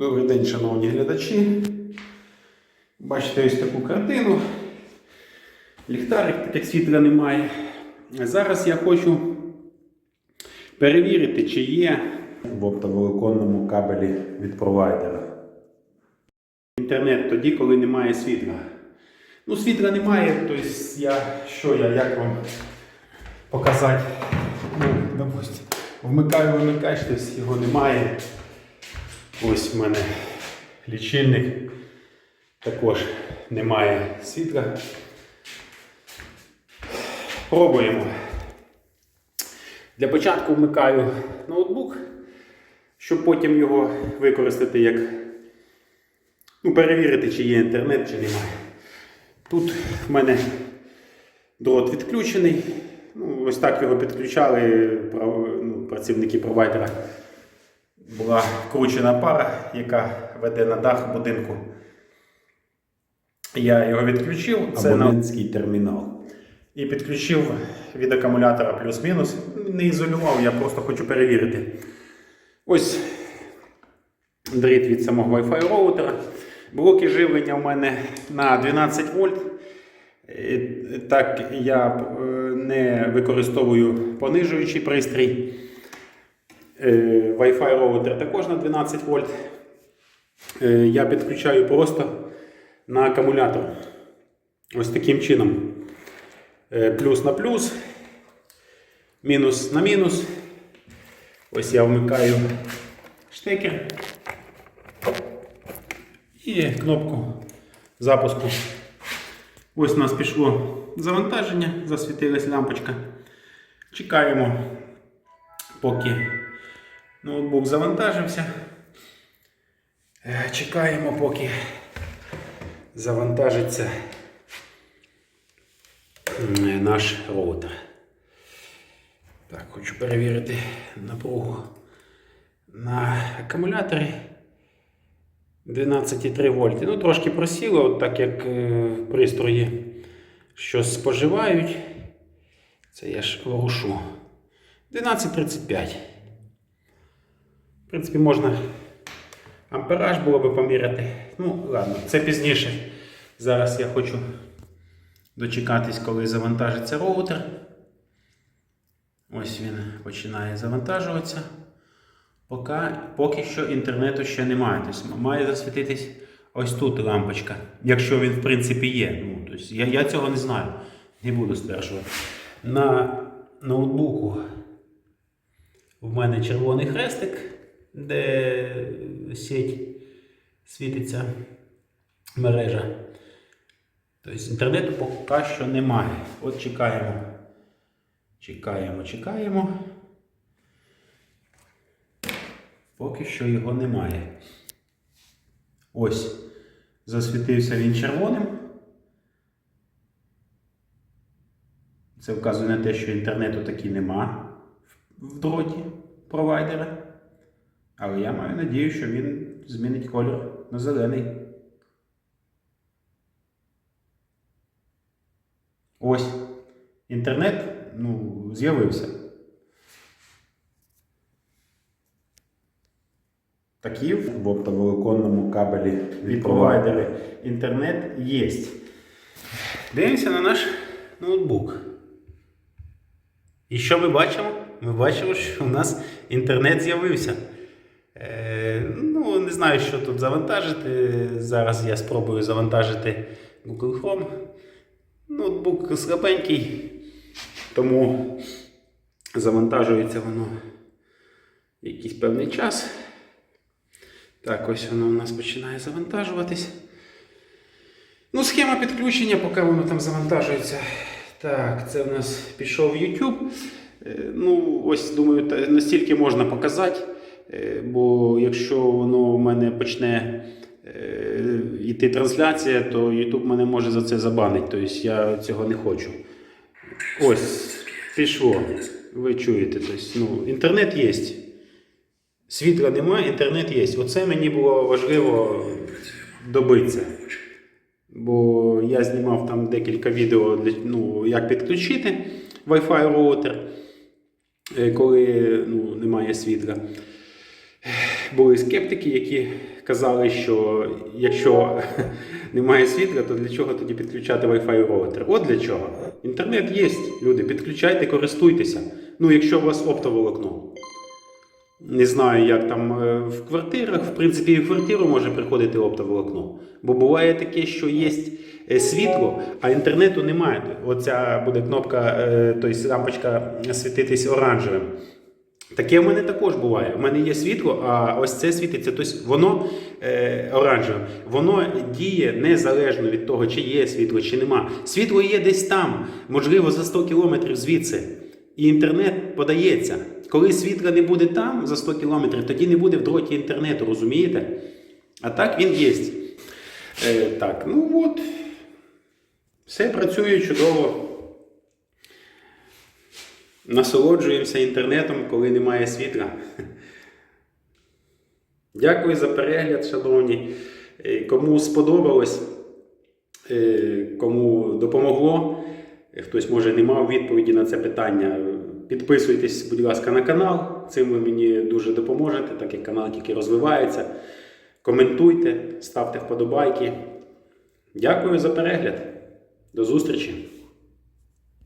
Добрий день, шановні глядачі. Бачите ось таку картину. Ліхтарик, так як світла немає. Зараз я хочу перевірити, чи є в оптоволоконному кабелі від провайдера. Інтернет тоді, коли немає світла. Ну, світла немає, тобто я що я, як вам показати? Ну, допустим, вмикаю, вимикаєш, тобто його немає. Ось в мене лічильник. Також немає світла. Пробуємо. Для початку вмикаю ноутбук, щоб потім його використати як ну, перевірити, чи є інтернет, чи немає. Тут в мене дрот відключений. Ну, ось так його підключали ну, працівники провайдера. Була вкручена пара, яка веде на дах будинку. Я його відключив. Це абонентський термінал. І підключив від акумулятора плюс-мінус. Не ізолював, я просто хочу перевірити. Ось дріт від самого Wi-Fi роутера. Блоки живлення у мене на 12 вольт. Е, Так, я е, не використовую понижуючий пристрій. Е, Wi-Fi роутер також на 12 вольт. Е, Я підключаю просто на акумулятор. Ось таким чином. Е, Плюс на плюс, мінус на мінус. Ось я вмикаю штекер і кнопку запуску. Ось у нас пішло завантаження, засвітилась лампочка. Чекаємо, поки ноутбук завантажився. Е, Чекаємо, поки завантажиться наш роутер. Так, хочу перевірити напругу на акумуляторі 12,3 вольти. Ну, трошки просіло, от так як е, пристрої, що споживають. Це я ж ворушу. 12,35. В принципі, можна ампераж було би поміряти. Ну, ладно, це пізніше. Зараз я хочу дочекатись, коли завантажиться роутер. Ось він починає завантажуватися. Поки, поки що інтернету ще немає. Тобто має засвітитись ось тут лампочка, якщо він в принципі є. Ну, тобто я, я цього не знаю. Не буду стверджувати. На ноутбуку в мене червоний хрестик, де сеть світиться мережа. Тобто інтернету поки що немає. От чекаємо. Чекаємо, чекаємо. Поки що його немає. Ось. Засвітився він червоним. Це вказує на те, що інтернету таки нема в дроті провайдера. Але я маю надію, що він змінить колір на зелений. Ось. Інтернет ну, з'явився. Такі в оптоволоконному кабелі від провайдера інтернет є. Дивимося на наш ноутбук. І що ми бачимо? Ми бачимо, що у нас інтернет з'явився. Е, ну, не знаю, що тут завантажити. Зараз я спробую завантажити Google Chrome. Ноутбук слабенький, тому завантажується воно якийсь певний час. Так, ось воно у нас починає завантажуватись. Ну, схема підключення, поки воно там завантажується. Так, це в нас пішов YouTube. Е, Ну, ось думаю, настільки можна показати. Е, Бо якщо воно в мене почне е, йти трансляція, то YouTube мене може за це забанити. Тобто я цього не хочу. Ось, пішло. Ви чуєте. Тобто, ну, інтернет є. Світла немає, інтернет є. Оце мені було важливо добитися. Бо я знімав там декілька відео, для- ну, як підключити Wi-Fi роутер, коли ну, немає світла. Були скептики, які казали, що якщо немає світла, то для чого тоді підключати Wi-Fi роутер? От для чого. Інтернет є, люди, підключайте, користуйтеся. Ну, якщо у вас оптоволокно. Не знаю, як там е, в квартирах. В принципі, і в квартиру може приходити оптоволокно. Бо буває таке, що є е, світло, а інтернету немає. Оця буде кнопка, тобто лампочка світитись оранжевим. Таке в мене також буває. У мене є світло, а ось це світиться. Тобто воно е, оранжевим. Воно діє незалежно від того, чи є світло, чи нема. Світло є десь там, можливо, за 100 кілометрів звідси. І інтернет подається. Коли світла не буде там за 100 кілометрів, тоді не буде в дроті інтернету, розумієте? А так він є. Е, так, ну от. Все працює чудово. Насолоджуємося інтернетом, коли немає світла. Дякую за перегляд, шановні. Е, Кому сподобалось, е, кому допомогло, е, хтось може не мав відповіді на це питання. Підписуйтесь, будь ласка, на канал. Цим ви мені дуже допоможете, так як канал тільки розвивається. Коментуйте, ставте вподобайки. Дякую за перегляд. До зустрічі!